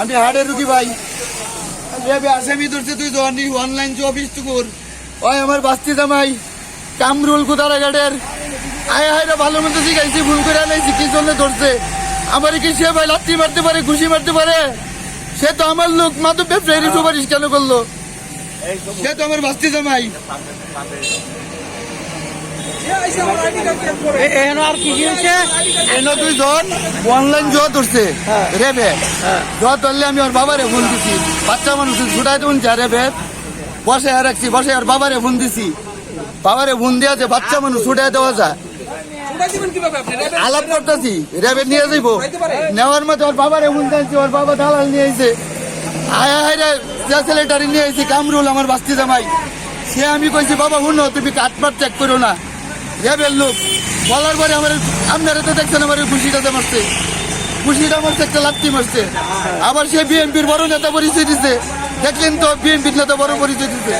আমি হাড়ের রুগী ভাই। আসামি ধরছে তুই জনি অনলাইন অফিস টুকুর ওই আমার বাস্তি জামাই, কামরুল কুদারাঘাটের। আয় হায় রে, ভালো মতো শিখাইছি, ভুল করে আনাইছি, কি জন্য ধরছে? আমার কি সে ভাই লাত্তি মারতে পারে, ঘুষি মারতে পারে? সে তো আমার লোক মাধব ব্যবসায়ী সুপারিশ কেন করল? সে তো আমার বাস্তি জামাই। এখানে আর কি কি হয়েছে এনে দুইজন অনলাইন জোয়া ধরছে হ্যাঁ। রেবে। জোয়া ধরলে আমি ওর বাবারে ফোন দিছি। বাচ্চা মানুষ ছুটাই দেবেন যা রেবে। বসে রাখছি বসে আর বাবারে ফোন দিছি। বাবারে ফোন দেওয়া যে বাচ্চা মানুষ ছুটাই দেওয়া যায়। আলাপ করতেছি রেবে নিয়ে যাইব। নেওয়ার মতো ওর বাবারে ফোন দিয়েছি ওর বাবা দালাল নিয়ে আইছে। আয় আয় রে নিয়ে আইছি কামরুল আমার বাস্তি জামাই। সে আমি কইছি বাবা শুনো তুমি কাটপাট চেক করো না। রেবের লোক, বলার পরে আমার আপনারা তো দেখছেন আমার খুশিটাতে মারছে। খুশিটা মারছে, একটা লাত্তি মারছে। আবার সে বিএনপির বড় নেতা পরিচয় দিছে। দেখলেন তো বিএনপির নেতা বড় পরিচয় দিছে।